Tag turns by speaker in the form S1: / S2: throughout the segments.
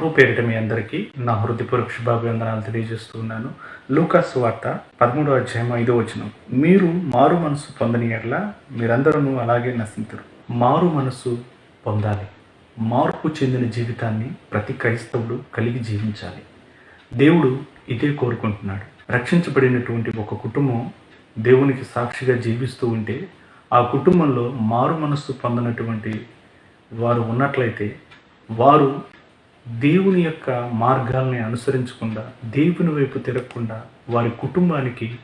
S1: ప్రభు పేరిట మీ అందరికీ నా హృదయపూర్వక శుభాభివందనాలు తెలియజేస్తూ ఉన్నాను. లూకాస్ వార్త పదమూడవ అధ్యాయం ఐదో వచనం. మీరు మారు మనసు పొందని ఎడల మీరందరూ అలాగే నశించరు మారు మనసు పొందాలి. మార్పు చెందిన జీవితాన్ని ప్రతి క్రైస్తవుడు కలిగి జీవించాలి. దేవుడు ఇదే కోరుకుంటున్నాడు. రక్షించబడినటువంటి ఒక కుటుంబం దేవునికి సాక్షిగా జీవిస్తూ ఉంటే ఆ కుటుంబంలో మారు మనస్సు పొందినటువంటి వారు ఉన్నట్లయితే వారు దేవుని యొక్క మార్గాల్ని అనుసరించకుండా దేవుని వైపు తిరగకుండా వారి కుటుంబానికి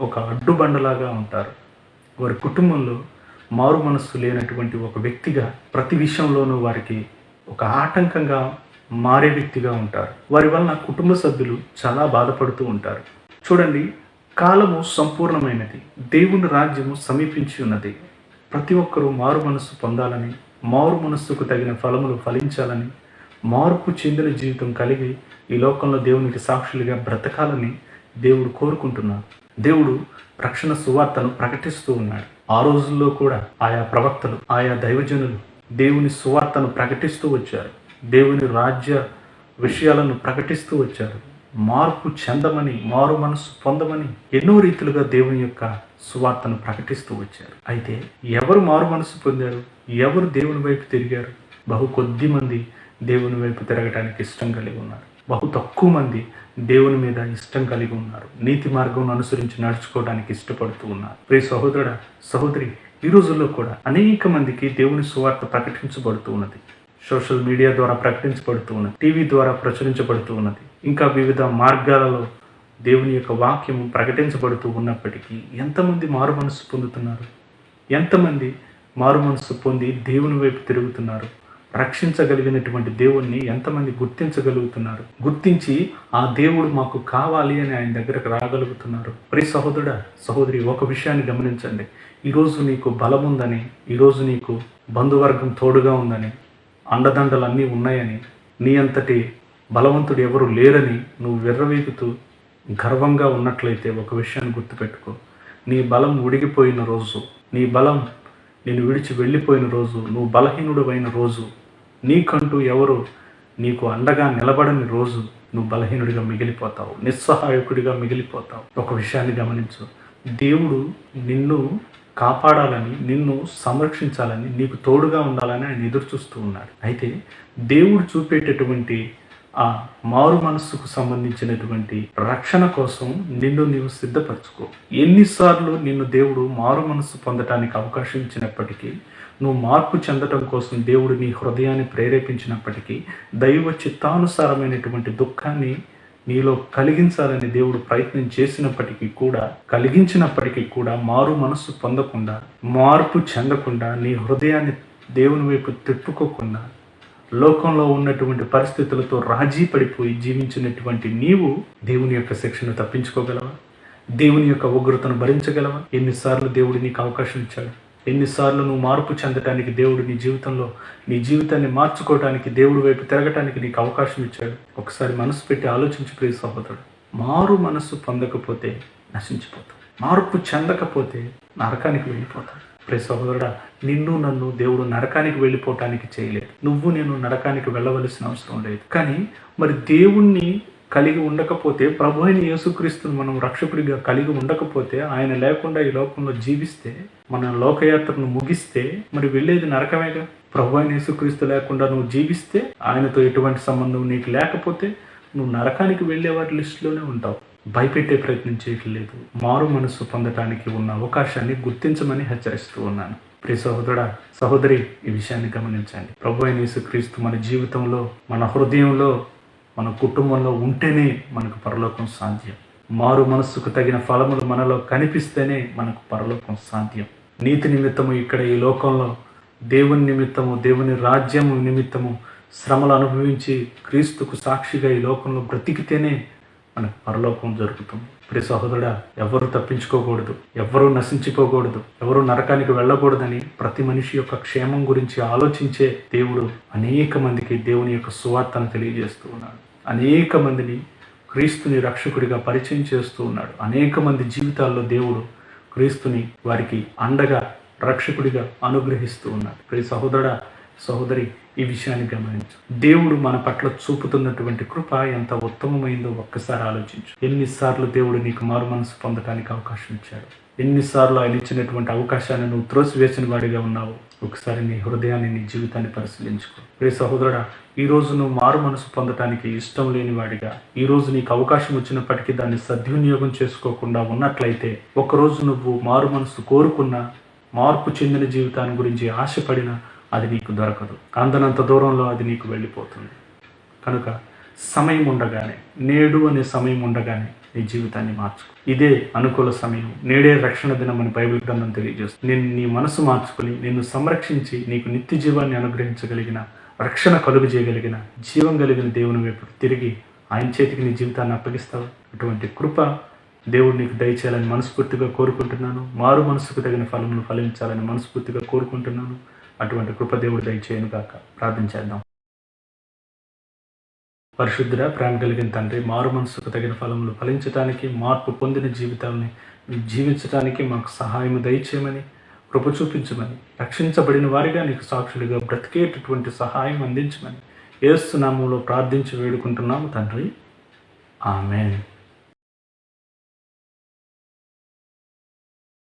S1: ఒక అడ్డుబండలాగా ఉంటారు. వారి కుటుంబంలో మారు మనస్సు లేనటువంటి ఒక వ్యక్తిగా ప్రతి విషయంలోనూ వారికి ఒక ఆటంకంగా మారే వ్యక్తిగా ఉంటారు. వారి వలన కుటుంబ సభ్యులు చాలా బాధపడుతూ ఉంటారు. చూడండి కాలము సంపూర్ణమైనది. దేవుని రాజ్యము సమీపించి ఉన్నది. ప్రతి ఒక్కరూ మారు మనస్సు పొందాలని మారు మనస్సుకు తగిన ఫలములు ఫలించాలని మార్పు చెందిన జీవితం కలిగి ఈ లోకంలో దేవునికి సాక్షులుగా బ్రతకాలని దేవుడు కోరుకుంటున్నాడు. దేవుడు రక్షణ సువార్తను ప్రకటిస్తూ ఉన్నాడు. ఆ రోజుల్లో కూడా ఆయా ప్రవక్తలు ఆయా దైవజనులు దేవుని సువార్తను ప్రకటిస్తూ వచ్చారు. దేవుని రాజ్య విషయాలను ప్రకటిస్తూ వచ్చారు. మార్పు చెందమని మారు మనసు పొందమని ఎన్నో రీతిలుగా దేవుని యొక్క సువార్తను ప్రకటిస్తూ వచ్చారు. అయితే ఎవరు మారు మనసు పొందారు? ఎవరు దేవుని వైపు తిరిగారు? బహు కొద్ది మంది దేవుని వైపు తిరగటానికి ఇష్టం కలిగి ఉన్నారు. బహు తక్కువ మంది దేవుని మీద ఇష్టం కలిగి ఉన్నారు. నీతి మార్గం అనుసరించి నడుచుకోవడానికి ఇష్టపడుతూ ఉన్నారు. ప్రియ సహోదరుడ సహోదరి ఈ రోజుల్లో కూడా అనేక మందికి దేవుని సువార్త ప్రకటించబడుతూ ఉన్నది. సోషల్ మీడియా ద్వారా ప్రకటించబడుతూ ఉన్నది. టీవీ ద్వారా ప్రచురించబడుతూ ఉన్నది. ఇంకా వివిధ మార్గాలలో దేవుని యొక్క వాక్యం ప్రకటించబడుతూ ఉన్నప్పటికీ ఎంతమంది మారు మనసు పొందుతున్నారు? ఎంతమంది మారు మనసు పొంది దేవుని వైపు తిరుగుతున్నారు? రక్షించగలిగినటువంటి దేవుణ్ణి ఎంతమంది గుర్తించగలుగుతున్నారు? గుర్తించి ఆ దేవుడు మాకు కావాలి అని ఆయన దగ్గరకు రాగలుగుతున్నారు. ప్రి సహోదరుడా సహోదరి ఒక విషయాన్ని గమనించండి. ఈరోజు నీకు బలం ఉందని ఈరోజు నీకు బంధువర్గం తోడుగా ఉందని అండదండలు అన్నీ ఉన్నాయని నీ అంతటి బలవంతుడు ఎవరు లేరని నువ్వు విర్రవీగుతూ గర్వంగా ఉన్నట్లయితే ఒక విషయాన్ని గుర్తుపెట్టుకో. నీ బలం ఉడిగిపోయిన రోజు నీ బలం నేను విడిచి వెళ్ళిపోయిన రోజు నువ్వు బలహీనుడు అయిన రోజు నీకంటూ ఎవరు నీకు అండగా నిలబడని రోజు నువ్వు బలహీనుడిగా మిగిలిపోతావు నిస్సహాయకుడిగా మిగిలిపోతావు. ఒక విషయాన్ని గమనించు. దేవుడు నిన్ను కాపాడాలని నిన్ను సంరక్షించాలని నీకు తోడుగా ఉండాలని ఆయన ఎదురు చూస్తూ ఉన్నాడు. అయితే దేవుడు చూపేటటువంటి ఆ మారు మనస్సుకు సంబంధించినటువంటి రక్షణ కోసం నిన్ను నీవు సిద్ధపరచుకో. ఎన్నిసార్లు నిన్ను దేవుడు మారు మనస్సు పొందటానికి అవకాశం ఇచ్చినప్పటికీ నువ్వు మార్పు చెందటం కోసం దేవుడు నీ హృదయాన్ని ప్రేరేపించినప్పటికీ దైవ చిత్తానుసారమైనటువంటి దుఃఖాన్ని నీలో కలిగించాలని దేవుడు ప్రయత్నం చేసినప్పటికీ కూడా కలిగించినప్పటికీ కూడా మారు మనస్సు పొందకుండా మార్పు చెందకుండా నీ హృదయాన్ని దేవుని వైపు తిప్పుకోకుండా లోకంలో ఉన్నటువంటి పరిస్థితులతో రాజీ పడిపోయి జీవించినటువంటి నీవు దేవుని యొక్క శిక్షను తప్పించుకోగలవా? దేవుని యొక్క ఉగ్రతను భరించగలవా? ఎన్నిసార్లు దేవుడు నీకు అవకాశం ఇచ్చాడు? ఎన్నిసార్లు నువ్వు మార్పు చెందటానికి దేవుడు నీ జీవితంలో నీ జీవితాన్ని మార్చుకోవడానికి దేవుడి వైపు తిరగటానికి నీకు అవకాశం ఇచ్చాడు? ఒకసారి మనసు పెట్టి ఆలోచించి ప్రియ సహోదరుడు. మారు మనస్సు పొందకపోతే నశించిపోతాడు మార్పు చెందకపోతే నరకానికి వెళ్ళిపోతాడు ప్రే సహోదరుడా నిన్ను నన్ను దేవుడు నరకానికి వెళ్ళిపోవటానికి చేయలేదు. నువ్వు నేను నరకానికి వెళ్ళవలసిన అవసరం లేదు. కానీ మరి దేవుణ్ణి కలిగి ఉండకపోతే ప్రభు అయిన యేసుక్రీస్తుని మనం రక్షకుడిగా కలిగి ఉండకపోతే ఆయన లేకుండా ఈ లోకంలో జీవిస్తే మన లోకయాత్రను ముగిస్తే మరి వెళ్ళేది నరకమేగా? ప్రభు అయిన యేసుక్రీస్తు లేకుండా నువ్వు జీవిస్తే ఆయనతో ఎటువంటి సంబంధం నీకు లేకపోతే నువ్వు నరకానికి వెళ్ళే వాటి లిస్టులోనే ఉంటావు. భయపెట్టే ప్రయత్నం చేయట్లేదు. మారు మనస్సు పొందటానికి ఉన్న అవకాశాన్ని గుర్తించమని హెచ్చరిస్తూ ఉన్నాను. ప్రియ సహోదరుడా సహోదరి ఈ విషయాన్ని గమనించండి. ప్రభు అయిన యేసుక్రీస్తు మన జీవితంలో మన హృదయంలో మన కుటుంబంలో ఉంటేనే మనకు పరలోకం సాధ్యం. మారు మనస్సుకు తగిన ఫలములు మనలో కనిపిస్తేనే మనకు పరలోకం సాధ్యం. నీతి నిమిత్తము ఇక్కడ ఈ లోకంలో దేవుని నిమిత్తము దేవుని రాజ్యము నిమిత్తము శ్రమలు అనుభవించి క్రీస్తుకు సాక్షిగా ఈ లోకంలో బ్రతికితేనే మనకు పరలోకం జరుగుతుంది ప్రియ సహోదరుడా ఎవరు తప్పించుకోకూడదు ఎవరు నశించిపోకూడదు ఎవరు నరకానికి వెళ్ళకూడదని ప్రతి మనిషి యొక్క క్షేమం గురించి ఆలోచించే దేవుడు అనేక మందికి దేవుని యొక్క సువార్తను తెలియజేస్తూ ఉన్నాడు. అనేక మందిని క్రీస్తుని రక్షకుడిగా పరిచయం చేస్తూ ఉన్నాడు. అనేక మంది జీవితాల్లో దేవుడు క్రీస్తుని వారికి అండగా రక్షకుడిగా అనుగ్రహిస్తూ ఉన్నాడు. ప్రియ సహోదరుడా సహోదరి ఈ విషయాన్ని గమనించు. దేవుడు మన పట్ల చూపుతున్నటువంటి కృప ఎంత ఉత్తమమైందో ఒక్కసారి ఆలోచించు. ఎన్నిసార్లు దేవుడు నీకు మారు మనసు పొందడానికి అవకాశం ఇచ్చాడు. ఎన్నిసార్లు ఆయన ఇచ్చినటువంటి అవకాశాన్ని నువ్వు త్రోసివేసిన వాడిగా ఉన్నావు. ఒకసారి నీ హృదయాన్ని నీ జీవితాన్ని పరిశీలించుకో. రే సహోదరుడా ఈ రోజు నువ్వు మారు మనసు పొందటానికి ఇష్టం లేని వాడిగా ఈ రోజు నీకు అవకాశం వచ్చినప్పటికీ దాన్ని సద్వినియోగం చేసుకోకుండా ఉన్నట్లయితే ఒకరోజు నువ్వు మారు మనసు కోరుకున్న మార్పు చెందిన జీవితాన్ని గురించి ఆశపడిన అది నీకు దొరకదు. అందనంత దూరంలో అది నీకు వెళ్ళిపోతుంది. కనుక సమయం ఉండగానే నేడు అనే సమయం ఉండగానే నీ జీవితాన్ని మార్చుకో. ఇదే అనుకూల సమయం. నేడే రక్షణ దినం అని బైబిల్ గ్రంథం తెలియజేస్తుంది. నేను నీ మనసు మార్చుకుని నిన్ను సంరక్షించి నీకు నిత్య జీవాన్ని అనుగ్రహించగలిగిన రక్షణ కలుగు చేయగలిగిన జీవం కలిగిన దేవుని వైపు తిరిగి ఆయన చేతికి నీ జీవితాన్ని అప్పగిస్తావు. అటువంటి కృప దేవుడు నీకు దయచేయాలని మనస్ఫూర్తిగా కోరుకుంటున్నాను. మారు మనసుకు తగిన ఫలములు ఫలించాలని మనస్ఫూర్తిగా కోరుకుంటున్నాను. అటువంటి కృపదేవుడు దయచేయను కాక ప్రార్థించేద్దాం పరిశుద్ధుడ ప్రేమ కలిగిన తండ్రి మారు మనసుకు తగిన ఫలములు ఫలించడానికి మార్పు పొందిన జీవితాన్ని జీవించడానికి మాకు సహాయం దయచేయమని కృప చూపించమని రక్షించబడిన వారిగా నీకు సాక్షులుగా బ్రతికేటటువంటి సహాయం అందించమని ఏస్తున్నాములో ప్రార్థించి వేడుకుంటున్నాము తండ్రి. ఆమెన్.